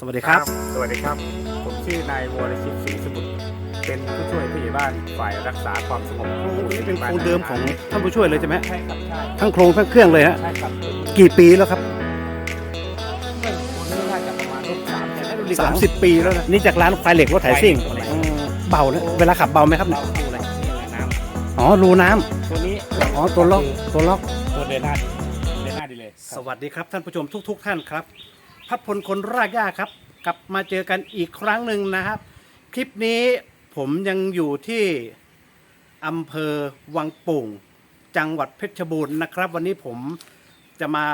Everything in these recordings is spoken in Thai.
สวัสดีครับ สวัสดีครับ ผมชื่อนายวรชิตศรีสมุทรเป็นผู้ช่วยผู้ใหญ่บ้านฝ่ายรักษาความสงบนี่เป็นโครงเดิมของท่านผู้ช่วยเลยใช่ไหมใช่ครับใช่ทั้งโครงทั้งเครื่องเลยฮะใช่ครับเป็นกี่ปีแล้วครับเครื่องตัวนี้น่าจะประมาณรุ่นสามแต่ไม่รุ่นดีกสาว่ามสิบปีแล้วนะนี่จากร้านควายเหล็กรถไถซิ่งอืมเบานะเวลาขับเบาไหมครับเราดูอะไรนี่แหละน้อ๋อรูน้ำำตัวนี้อ๋อตัวล็อกตัวล็อกตัวเดินหน้าดีเดินหน้าดีเลย สวัสดีครับท่านผู้ชมทุก ๆ ท่านครับ พัดพลคนรากหญ้าครับ กลับมาเจอกันอีกครั้งหนึ่งนะครับ คลิปนี้ผมยังอยู่ที่อำเภอวังโป่ง จังหวัดเพชรบูรณ์นะครับ วันนี้ผมจะมา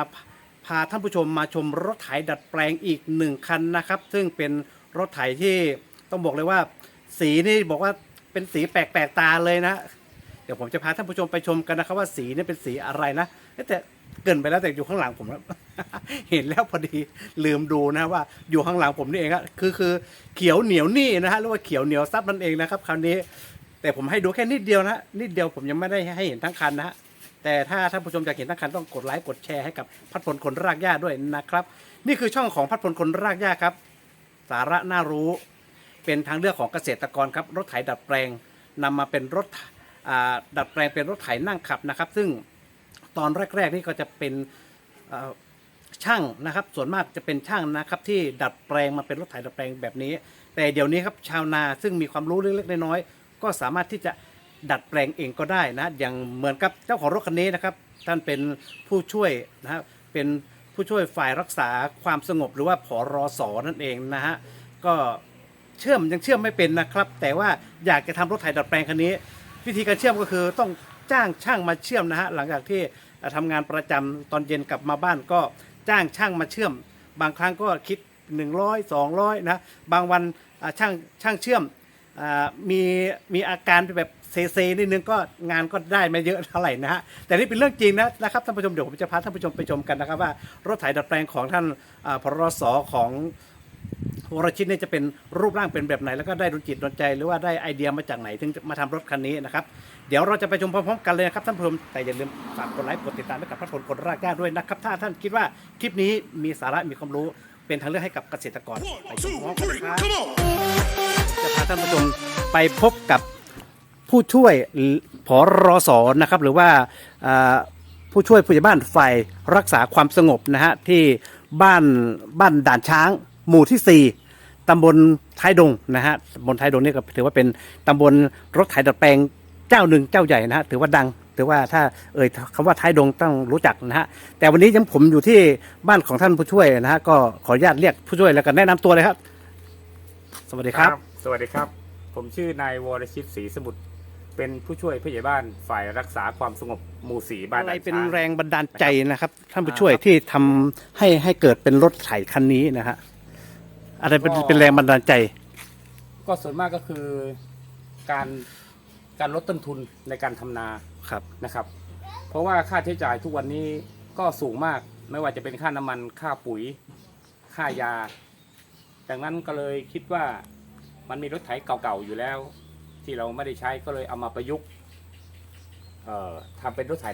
พาท่านผู้ชมมาชมรถไถดัดแปลงอีกหนึ่งคันนะครับ ซึ่งเป็นรถไถที่ต้องบอกเลยว่า สีนี่บอกว่าเป็นสีแปลกๆตาเลยนะ เดี๋ยวผมจะพาท่านผู้ชมไปชมกันนะครับว่าสีนี่เป็นสีอะไรนะแต่ เกินไปแล้วแต่อยู่ข้างหลังผมแล้ว เห็นแล้วพอดีลืมดูนะว่าอยู่ข้างหลังผมนี่เองอะคือคือเขียวเหนียวนี่นะฮะหรือว่าเขียวเหนียวซับนั่นเองนะครับ คราวนี้ แต่ผมให้ดูแค่นิดเดียวนะนิดเดียวผมยังไม่ได้ให้เห็นทั้งคันนะฮะแต่ถ้าท่านผู้ชมอยากเห็นทั้งคันต้องกดไลค์กดแชร์ให้กับพัดพลคนรากหญ้าด้วยนะครับ นี่คือช่องของพัดพลคนรากหญ้าครับ สาระน่ารู้ เป็นทางเลือกของเกษตรกรครับรถไถดัดแปลงนำมาเป็นรถดัดแปลงเป็นรถไถนั่งขับนะครับ ซึ่ง ตอนแรก ๆ นี่ก็จะเป็นช่างนะครับ ส่วนมากจะเป็นช่างนะครับ ที่ดัดแปลงมาเป็นรถไถดัดแปลงแบบนี้ แต่เดี๋ยวนี้ครับชาวนาซึ่งมีความรู้เล็กๆน้อยๆก็สามารถที่จะดัดแปลงเองก็ได้นะอย่างเหมือนกับเจ้าของรถคันนี้นะครับ ท่านเป็นผู้ช่วยนะครับเป็นผู้ช่วยฝ่ายรักษาความสงบหรือว่าผอรอสอนั่นเองนะฮะก็เชื่อมยังเชื่อมไม่เป็นนะครับ แต่ว่าอยากจะทำรถไถดัดแปลงคันนี้ วิธีการเชื่อมก็คือต้อง จ้างช่างมาเชื่อมนะฮะหลังจากที่เอ่อทำงานประจำตอนเย็นกลับมาบ้านก็จ้างช่างมาเชื่อม บางครั้งก็คิด 100 200นะบางวันช่างช่างเชื่อมอมีมีอาการแบบเซเซนิดนึงก็งานก็ได้ไม่เยอะเท่าไหร่นะฮะแต่นี่เป็นเรื่องจริงนะนะครับท่านผู้ชมเดี๋ยวผมจะพาท่านผู้ชมไปชมกันนะครับว่ารถไถดัดแปลงของท่านพรสของ วรชิตเนี่ยจะเป็นรูปร่างเป็นแบบไหน แล้วก็ได้ดนจิตดนใจ หรือว่าได้ไอเดียมาจากไหนถึงจะมาทำรถคันนี้นะครับเดี๋ยวเราจะไปชมพร้อมๆกันเลยนะครับท่านผู้ชมแต่อย่าลืมฝากกดไลค์กดติดตามให้กับพัดพลคนรากหญ้าด้วยนะครับถ้าท่านคิดว่าคลิปนี้มีสาระมีความรู้เป็นทางเลือกให้กับเกษตรกรไปชมพร้อมกันนะครับจะพาท่านผู้ชมไปพบกับผู้ช่วยผอรสนะครับหรือว่าอ่าผู้ช่วยผู้ใหญ่บ้านฝ่ายรักษาความสงบนะฮะที่บ้านบ้านด่านช้าง หมู่ที่ 4 ตำบลท้ายดงนะฮะตำบลท้ายดงนี่ก็ถือว่าเป็นตำบลรถไถดัดแปลงเจ้าหนึ่งเจ้าใหญ่นะฮะถือว่าดังถือว่าถ้าเอ่ยคำว่าท้ายดงต้องรู้จักนะฮะแต่วันนี้ยังผมอยู่ที่บ้านของท่านผู้ช่วยนะฮะก็ขออนุญาตเรียกผู้ช่วยแล้วกันแนะนำตัวเลยครับ สวัสดีครับ สวัสดีครับ ผมชื่อนายวรชิตศรีสมุทรเป็นผู้ช่วยผู้ใหญ่บ้านฝ่ายรักษาความสงบหมู่สีบ้านอะไรด่านเป็นช้าง แรงบันดาลใจนะครับ ท่านผู้ช่วยอ่าครับที่ทำให้ให้เกิดเป็นรถไถคันนี้นะฮะ อะไรเป็นก็ เป็นแรงบันดาลใจ ก็ส่วนมากก็คือการการลดต้นทุนในการทำนาครับ นะครับ เพราะว่าค่าใช้จ่ายทุกวันนี้ก็สูงมากไม่ว่าจะเป็นค่าน้ำมันค่าปุ๋ย ค่ายา ดังนั้นก็เลยคิดว่ามันมีรถไถเก่าๆอยู่แล้ว ที่เราไม่ได้ใช้ก็เลยเอามาประยุกต์เอ่อทำเป็นรถไถ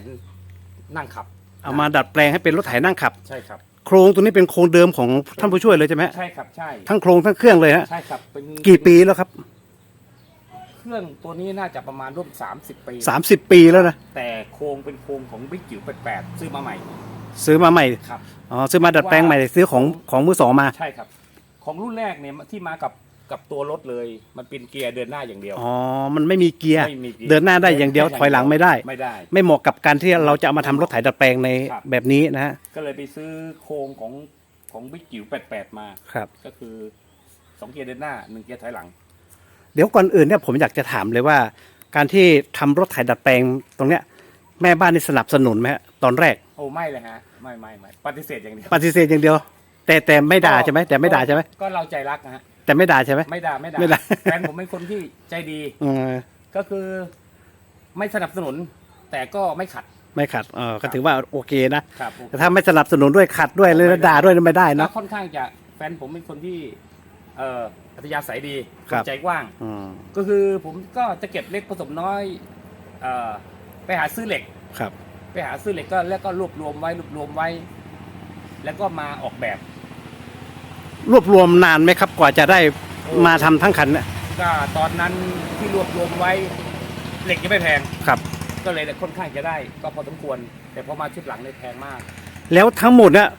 นั่งขับ เอามาดัดแปลงให้เป็นรถไถนั่งขับ ใช่ครับ โครงตัวนี้เป็นโครงเดิมของท่านผู้ช่วยเลยใช่ไหมฮะใช่ครับใช่ทั้งโครงทั้งเครื่องเลยฮะใช่ครับเป็นกี่ปีแล้วครับ เครื่องตัวนี้น่าจะประมาณร่วม 30 ปีสามสิบปีแล้วนะแต่โครงเป็นโครงของบิ๊กจิ๋ว88ซื้อมาใหม่ซื้อมาใหม่ครับอ๋อซื้อมาดัดแปลงใหม่ซื้อของของมือสองมาใช่ครับ ของรุ่นแรกเนี่ยที่มากับ กับตัวรถเลย มันเป็นเกียร์เดินหน้าอย่างเดียว อ๋อ มันไม่มีเกียร์ ไม่มีกียร์เดินหน้าได้อย่างเดียวถอยหลังไม่ได้ ไม่ได้ ไม่เหมาะกับการที่เราจะเอามาทำรถไถดัดแปลงในครับ แบบนี้นะฮะ ก็เลยไปซื้อโครงของของบิ๊กจิ๋ว88 มา ครับ ก็คือสองเกียร์เดินหน้าหนึ่งเกียร์ถอยหลัง เดี๋ยวก่อนอื่นเนี่ยผมอยากจะถามเลยว่า การที่ทำรถไถดัดแปลงตรงเนี้ยแม่บ้านนี่สนับสนุนไหมฮะตอนแรกโอ้ไม่เลยฮะ ไม่ไม่ไม่ปฏิเสธอย่างเดียวปฏิเสธอย่างเดียว แต่แต่ไม่ด่าใช่ไหมแต่ไม่ด่าใช่ไหมก็เราใจรักนะฮะ แต่ไม่ด่าใช่ไหม ไม่ด่าไม่ด่าไม่ด่า แฟนผมเป็นคนที่ใจดี เออก็คือไม่สนับสนุน แต่ก็ไม่ขัด ไม่ขัดเออก็ถือว่าโอเคนะครับแต่ถ้าไม่สนับสนุนด้วยขัดด้วยหรือด่าด้วยไม่ได้แล้เนาะ วค่อนข้างจะแฟนผมเป็นคนที่ เอ่ออัธยาศัยดีครับใจกว้าง อืมก็คือผมก็จะเก็บเล็กผสมน้อย เอ่อไปหาซื้อเหล็ก ครับ ไปหาซื้อเหล็กก็แล้วก็รวบรวมไว้รวบรวมไว้ แล้วก็มาออกแบบ รวบรวมนานไหมครับ กว่าจะได้มาทำทั้งคันเนี่ยก็ตอนนั้นที่รวบรวมไว้เหล็กยังไม่แพง ครับ ก็เลยค่อนข้างจะได้ก็พอสมควร แต่พอมาชุดหลังเนี่ยแพงมากแล้วทั้งหมดเนี่ย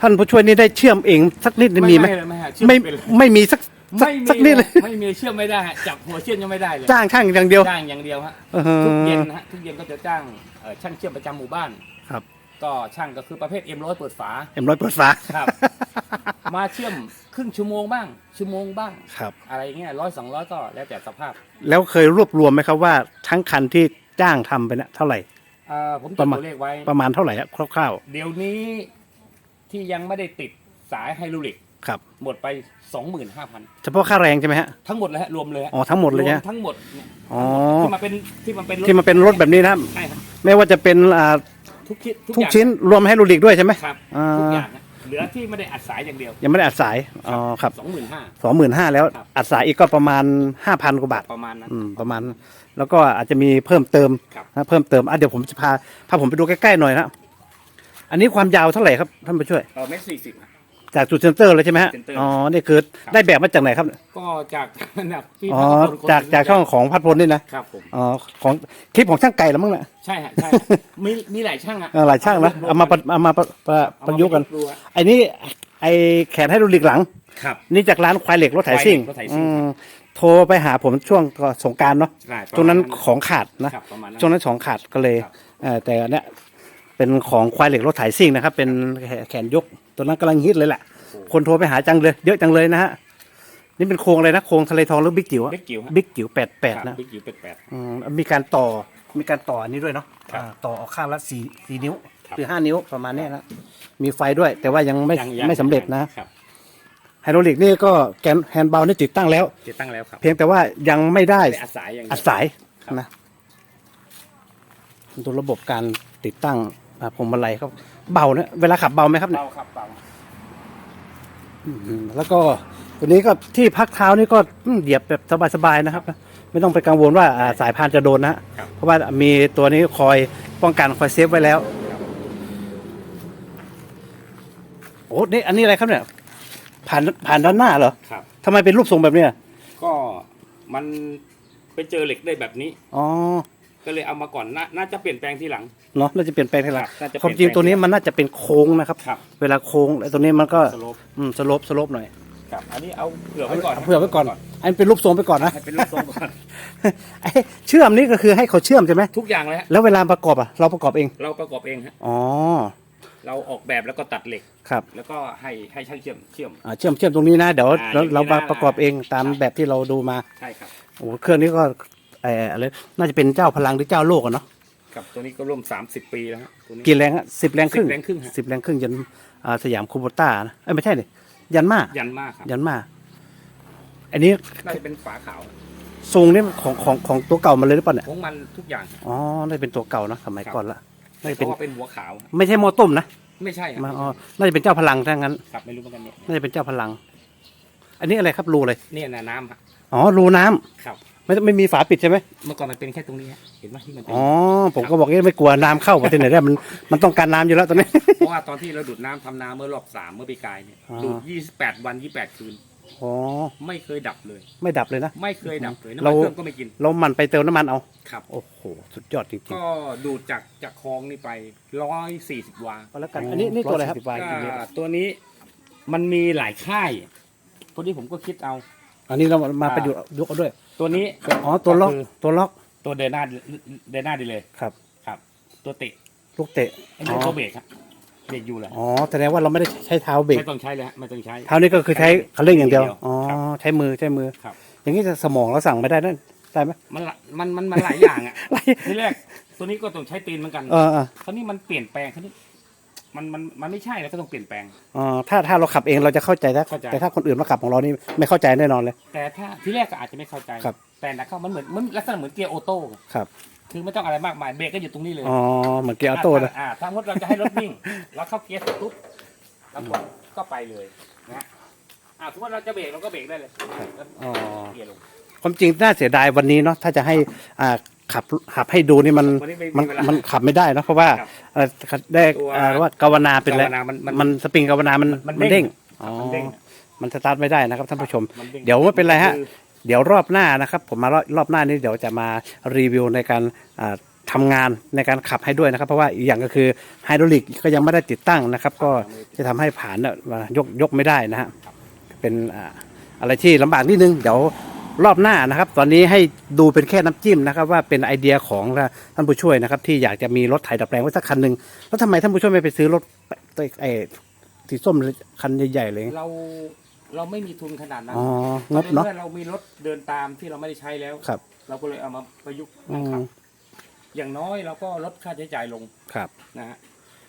ท่านผู้ช่วยนี่ได้เชื่อมเองสักนิดมีไหมไม่ฮะเชื่อมไม่เป็นเลยไม่มีสักสักไม่มีสักนิดเลยไม่มีเชื่อมไม่ได้ฮะจับหัวเชื่อมยังไม่ได้เลยจ้างช่างอย่างเดียวจ้างอย่างเดียวฮะ เออ ทุกเย็นนะฮะทุกเย็นก็จะจ้างเอ่อช่างเชื่อมประจำหมู่บ้านครับ ก็ช่างก็คือประเภทเอ็มร้อยเปิดฝาเอ็มร้อยเปิดฝาครับ มาเชื่อมครึ่งชั่วโมงบ้าง ชั่วโมงบ้าง ครับ อะไรเงี้ยร้อยสองร้อยก็แล้วแต่สภาพแล้วเคยรวบรวมไหมครับว่าทั้งคันที่จ้างทำไปเนี่ยเท่าไหร่ เอ่อผมปจดระมาณ ตัวเลขไว้ ประมาณเท่าไหร่ครับคร่าวเดี๋ยวนี้ที่ยังไม่ได้ติดสายไฮดรอลิกๆครับ หมดไป 25,000 เฉพาะค่าแรงใช่ไหมฮะ ทั้งหมดเลยฮะรวมเลยฮะอ๋อทั้งหมดเลยรใช่วไหมมทั้งหมดเนี่ยอ๋อ ที่มาเป็นที่มันเป็นรถที่มันเป็นรถแบบนี้นะครับ ใช่ครับไม่ว่าจะเป็นอ่า ทุกชิ้นทุกทุกอย่างชิ้นรวมให้ลูดิกด้วยใช่ไหมครับอ่าทุกอย่างฮะเหลือที่ไม่ได้อัดสายอย่างเดียวยังไม่ได้อัดสายอ๋อครับสองหมื่นห้า สองหมื่นห้าแล้วครับ อัดสายอีกก็ประมาณห้าพันกว่าบาทประมาณนั้น อืมประมาณ แล้วก็อาจจะมีเพิ่มเติมครับ นะเพิ่มเติมอะเดี๋ยวผมจะพาพาผมไปดูใกล้ๆหน่อยนะอันนี้ความยาวเท่าไหร่ครับท่านผู้ช่วย เออเมตรสี่สิบ จากจุดเซนเตอร์เลยใช่ไหมฮะ เซ็นเตอร์ อ๋อ นี่คือได้แบบมาจากไหนครับ ก็จากนั่นนะพี่อ๋อ พักพลคนจากจากช่องของพัดพลนี่นะ ครับผม อ๋อ ของคลิปของช่างไก่แล้วมั้งเนี่ยใช่ฮะใช่มีมีหลายช่างอะเออหลายช่างนะ เอามาประเอามาประประเอาประมายุกต์กัน ดูอะไอ้นี่ไอ้แขนให้ดูดิกหลัง ครับ นี่จากร้านควายเหล็กรถไถซิ่งควายเหล็กรถไถซิ่ง อืมโทรไปหาผมช่วงก่อนสงกรารเนาะ ใช่ตรงนั้นประมาณของขาดนะครับประมาณนั้นช่วงนั้นของขาดก็เลยครับ เอ่อแต่อันเนี้ย เป็นของควายเหล็กรถไถซิ่งนะครับ เป็นแขนยกตัวนั้นกำลังฮิตเลยแหละ คนโทรไปหาจังเลยเยอะจังเลยนะฮะนี่เป็นโครงอะไรนะโครงทะเลทองหรือบิ๊กจิ๋วอะบิ๊กจิ๋วฮะ บิ๊กจิ๋วแปดแปดครับนะบิ๊กจิ๋วเป็ดแปด อืมมีการต่อมีการต่ออันนี้ด้วยเนาะครับอ่าต่อออกข้างละสี่สี่นิ้วครับ หรือห้านิ้วประมาณเนี้ยนะมีไฟด้วย แต่ว่ายังไม่ยังยังไม่สำเร็จนะ ครับไฮดรอลิกนี่ก็แกนแฮนด์เบลนี่ติดตั้งแล้ว ติดตั้งแล้วครับเพียงแต่ว่ายังไม่ได้ได้อัดสายอย่างเดียวอัดสายครับ นะดูระบบการติดตั้ง อ่าพวงมาลัยครับเบาเนี่ยเวลาขับเบาไหมครับเนี่ยเบาครับเบาอืมแล้วก็ตัวนี้ก็ที่พักเท้านี่ก็อืมเหยียบแบบสบายๆนะครับ ไม่ต้องไปกังวลว่าอ่าสายพานจะโดนนะฮะครับเพราะว่ามีตัวนี้คอยป้องกันคอยเซฟไว้แล้วโอ้นี่อันนี้อะไรครับเนี่ย ผ่านผ่านด้านหน้าเหรอครับทำไมเป็นรูปทรงแบบเนี้ยก็มันไปเจอเหล็กได้แบบนี้อ๋อ ก็เลยเอามาก่อนน่าน่าจะเปลี่ยนแปลงทีหลัง เนาะน่าจะเปลี่ยนแปลงทีหลังครับน่าจะเปลี่ยนความจริงตัวนี้มันน่าจะเป็นโค้งนะครับ ครับ เวลาโค้งไอ้ตัวนี้มันก็สโลปอืมสโลปสโลปหน่อยครับ อันนี้เอาเผื่อไว้ก่อนเอาเผื่อไว้ก่อนอันเป็นรูปทรงไปก่อนนะให้เป็นรูปทรงก่อน ไอ้เชื่อมนี่ก็คือให้เขาเชื่อมใช่ไหมทุกอย่างเลยฮะแล้วเวลาประกอบอะเราประกอบเองเราประกอบเองฮะอ๋อเราออกแบบแล้วก็ตัดเหล็ก ครับแล้วก็ให้ให้ช่างเชื่อมเชื่อม อ่าเชื่อมเชื่อมตรงนี้นะเดี๋ยวอ่าเราอย่างนี้เรามานะประกอบเองตามใช่ แบบที่เราดูมาใช่ครับ โอ้โหเครื่องนี้ก็ เอออะไรน่าจะเป็นเจ้าพลังหรือเจ้าโลกอะเนาะกับตัวนี้ก็ร่วม 30 ปีแล้วฮะตัวนี้ กี่แรงอะสิบแรงครึ่ง10แรงครึ่งฮะ สิบแรงครึ่งยันอ่าสยามคูโบต้านะเอ้ยไม่ใช่ดิยันมายันมากครับยันมา อันนี้น่าจะเป็นฝาขาวทรงนี่ของของของตัวเก่ามาเลยหรือเปล่าเนี่ยของมันทุกอย่าง อ๋อน่าจะเป็นตัวเก่านะสมัยครับก่อนละน่าจะเพเป็นราะว่าเป็นหัวขาวไม่ใช่โมอต้มนะไม่ใช่ครับมาอ๋อน่าจะเป็นเจ้าพลังถ้างั้น ครับไม่รู้เหมือนกันเนี่ยน่าจะเป็นเจ้าพลัง อันนี้อะไรครับรูเลยเนี่ยนะน้ำฮะอ๋อรูน้ำครับ ไม่ไม่มีฝาปิดใช่ไหมเมื่อก่อนมันเป็นแค่ตรงนี้ฮะเห็นไหมที่มันเป็นอ๋อผมก็บอกเอ๊ะไม่กลัวน้ำเข้ามาที่ไหนได้มันมันต้องการน้ำอยู่แล้วตอนนี้ เพราะว่าตอนที่เราดูดน้ำทำนาเมื่อรอบสามเมื่อปีกายเนี่ยอ๋อดูด28วัน28คืน อ๋อไม่เคยดับเลย ไม่ดับเลยนะ ไม่เคยดับเลยน้ำเรามันเครื่องก็ไม่กินเราหมันไปเติมน้ำมันเอา ครับ โอ้โหสุดยอดจริงก็ดูดจากจากคลองนี่ไป140วาๆแล้วกันอันนี้นี่ตัวอะไรครับก็ตัวนี้มันมีหลายค่ายตัวนี้ผมก็คิดเอา อันนี้เรามาประยุกต์ยกเอาด้วย ตัวนี้อ๋อตัวล็อกคือตัวล็อกตัวเดินหน้าเดินหน้าดีเลยครับ ครับ ตัวเตะลูกเตะไอ้นี่ตัวเบรกครับเบรกอยู่เลยอ๋อแสดงว่าเราไม่ได้ใช้เท้าเบรกไม่ต้องใช้เลยฮะไม่ต้องใช้เท้านี่ก็คือใช้คันเร่งอย่างเดียวครับอ๋อใช้มือใช้มือครับ อย่างนี้จะสมองเราสั่งไม่ได้นั่นได้ไหมมันละมันมันมันหลายอย่างอะไรทีแรกตัวนี้ก็ต้องใช้ตีนเหมือนกันเออเออคราวนี้มันเปลี่ยนแปลงคราวนี้ มันมันมันไม่ใช่แล้วก็ต้องเปลี่ยนแปลง อ๋อถ้าถ้าเราขับเองเราจะเข้าใจแต่เข้าใจ แต่ถ้าคนอื่นมาขับของเรานี่ไม่เข้าใจแน่นอนเลย แต่ถ้าทีแรกก็อาจจะไม่เข้าใจ ครับ แต่นะเข้ามันเหมือนมันลักษณะเหมือนเกียร์ออโต้ครับคือไม่ต้องอะไรมากมายเบรกก็อยู่ตรงนี้เลยอ๋อเหมือนเกียร์ออโต้เลยอ่าถ้าสมมติเราจะให้รถวิ่งเราเข้าเกียร์เสร็จปุ๊บแล้วก็ก็ไปเลยนะอ่าสมมติเราจะเบรกเราก็เบรกได้เลยแล้วอ๋อเกียร์ลง ความจริงน่าเสียดายวันนี้เนาะถ้าจะให้อ่า ขับขับให้ดูนี่มันวันนี้ไม่มันมีเวลามันขับไม่ได้เนอะเพราะว่าครับเอ่อได้ตัวอ่าว่ากาวนาเป็นอะไรกาวนามันมันมันสปริงกาวนามันมันมันเด้เด้งงอ๋อมันเด้งมันสตาร์ทไม่ได้นะครับท่านผู้ชม มันด้งเดี๋ยวไม่เป็นไรฮะ คือ เดี๋ยวรอบหน้านะครับ ผมมารอบรอบหน้านี้เดี๋ยวจะมารีวิวในการอ่าทำงานในการขับให้ด้วยนะครับ เพราะว่าอีกอย่างก็คือไฮดรอลิกก็ยังไม่ได้ติดตั้งนะครับ ก็จะทำให้ผ่านน่ะมายกยกไม่ได้นะฮะ เป็นอ่าอะไรที่ลำบากนิดนึง เดี๋ยว รอบหน้านะครับ ตอนนี้ให้ดูเป็นแค่น้ำจิ้มนะครับ ว่าเป็นไอเดียของท่านผู้ช่วยนะครับ ที่อยากจะมีรถไถดัดแปลงไว้สักคันหนึ่งแล้วทำไมท่านผู้ช่วยไม่ไปซื้อรถไอ้สีส้มคันใหญ่ๆเลย เราเราไม่มีทุนขนาดนั้นอ๋องบเนาะเมื่อเรามีรถเดินตามที่เราไม่ได้ใช้แล้วครับ เราก็เลยเอามาประยุกต์อืนะครัมบอย่างน้อยเราก็ลดค่าใช้จ่ายลงครับนะฮะ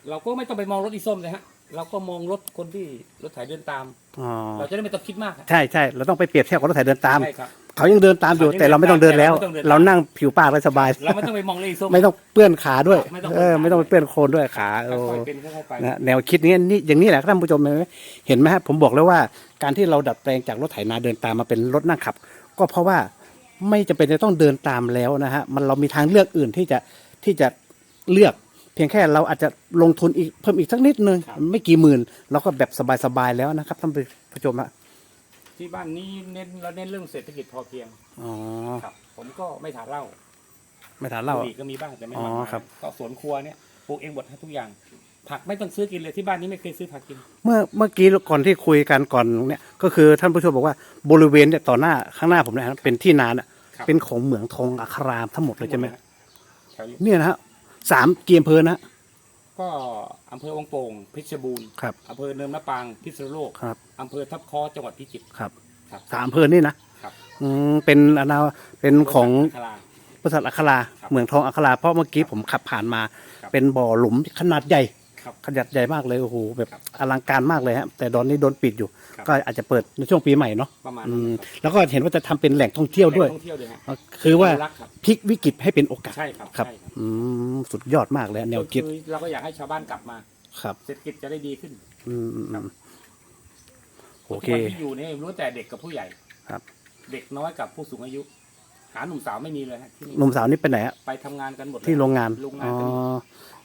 เราก็ไม่ต้องไปมองรถอีส้มเลยฮะเราก็มองรถคนที่รถไถเดินตามอ๋อเราจะได้ไม่ต้องคิดมากฮะใช่ใช่ เราต้องไปเปรียบเทียบกับรถไถเดินตามใช่ครับ เขายังเดินตามอยู่เขายังแต่เราไม่ต้องเดินแล้วเดินตามแต่เราเราไม่ต้องเดินตามนั่งผิวปากได้สบาย เราไม่ต้องไปมองรถอีส้ม ไม่ต้องเปื้อนขาด้วย ไม่ต้องเออไม่ต้องไปเปื้อนโคลนด้วยขาโอ้ค่อยๆเป็นค่อยๆไป นะแนวคิดนี้นี่อย่างนี้แหละท่านผู้ชมเห็นไหมเห็นไหมฮะผมบอกแล้วว่าการที่เราดัดแปลงจากรถไถนาเดินตามมาเป็นรถนั่งขับ ก็เพราะว่าไม่จำเป็นจะต้องเดินตามแล้วนะฮะมันเรามีทางเลือกอื่นที่จะที่จะเลือก เพียงแค่เราอาจจะลงทุนอีกเพิ่มอีกสักนิดนึง ไม่กี่หมื่นเราก็แบบสบายๆแล้วนะครับท่านผู้ชมฮะ ที่บ้านนี้เน้นเราเน้นเรื่องเศรษฐกิจพอเพียงอ๋อครับ ผมก็ไม่ถาเหล้าไม่ทานเหล้า บุหรี่ก็มีบ้างแต่ไม่อ๋อมากมายครับ ก็สวนครัวเนี่ยปลูกเองหมดให้ทุกอย่าง ผักไม่ต้องซื้อกินเลยที่บ้านนี้ไม่เคยซื้อผักกิน เมื่อเมื่อกี้ก่อนที่คุยกันก่อนเนี่ยก็คือท่านผู้ชมบอกว่าบริเวณเนี่ยต่อหน้าข้างหน้าผมเนยนะเป็นที่นาน่ะครับ เป็นของเหมืองทองอัครามทั้งหมดเลยใช่ไหมแถวนี้เนี่ยนะฮะสามเกียมเพอนะ ก็อำเภอวังโป่งเพชรบูรณ์ครับ อำเภอเนินมะปรางพิษณุโลกครับ อำเภอทับคอจังหวัดพิจิตรครับครับ สามอำเพอนี่นะครับ อืมเป็นอนาเป็นของคาราบริษัทอัคราครับเหมืองทองอัคราเพราะเมื่อกี้ผมขับผ่านมา ครับ เป็นบ่อหลุมขนาดใหญ่ ครับขนาดใหญ่มากเลยโอ้โหแบบครับอลังการมากเลยฮะแต่ตอนนี้โดนปิดอยู่ ครับ ก็อาจจะเปิดในช่วงปีใหม่เนาะประมาณอืนั้นมครับแล้วก็เห็นว่าจะทำเป็นแหล่งท่องเที่ยวด้วยแหล่งท่องเที่ยวด้วยฮะคือว่าอนุรักษ์ครับ พลิกวิกฤตให้เป็นโอกาส ใช่ครับครับ ใช่ครับอืมสุดยอดมากเลยแนวคิดอเราก็อยากให้ชาวบ้านกลับมา ครับเศรษฐกิจจะได้ดีขึ้นอืมอืมอืมโอเคทุกวันที่อยู่เนี่ยรู้แต่เด็กกับผู้ใหญ่ครับ เด็กน้อยกับผู้สูงอายุ หาหนุ่มสาวไม่มีเลยฮะที่นี่หนุ่มสาวนี่ไปไหนอะไปทำงานกันหมดเลยที่โรงงานโรงงาอ๋นอก็มี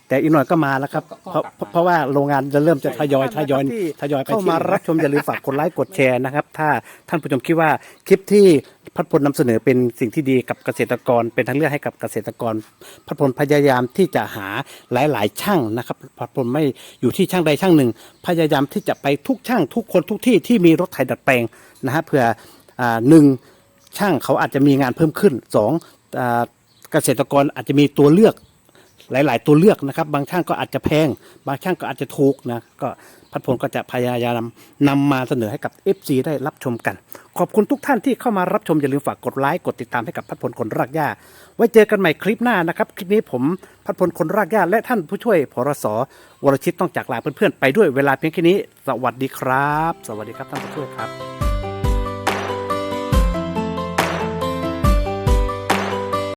แต่อีกหน่อยก็มาแล้วครับก็ก็เพราะกลับมาเพราะว่าโรงงานจะเริ่มจะใช่ทยอยทยอยที่ทยอยเข้ามารับชมอย่าลืมฝากกดไลค์กดแชร์นะครับ ถ้าท่านผู้ชมคิดว่าคลิปที่พัดพลนำเสนอเป็นสิ่งที่ดีกับเกษตรกร เป็นทางเลือกให้กับเกษตรกร พัดพลพยายามที่จะหาหลาย ๆ ช่างนะครับ พัดพลไม่อยู่ที่ช่างใดช่างหนึ่ง พยายามที่จะไปทุกช่างทุกคนทุกที่ที่มีรถไถดัดแปลงนะฮะเพื่ออ่าหนึ่งช่างเขาอาจจะมีงานเพิ่มขึ้นสองอ่าเกษตรกรอาจจะมีตัวเลือก หลาย ๆ ตัวเลือกนะครับ บางช่างก็อาจจะแพง บางช่างก็อาจจะถูกนะก็พัดพลก็จะพยายามนำมาเสนอให้กับ FC ได้รับชมกัน ขอบคุณทุกท่านที่เข้ามารับชม อย่าลืมฝากกดไลค์กดติดตามให้กับพัดพลคนรากหญ้า ไว้เจอกันใหม่คลิปหน้านะครับ คลิปนี้ผมพัดพลคนรากหญ้าและท่านผู้ช่วยพรสวรชิตต้องจากลาเพื่อน ๆ ไปด้วยเวลาเพียงแค่นี้ สวัสดีครับ สวัสดีครับท่านผู้ช่วยครับ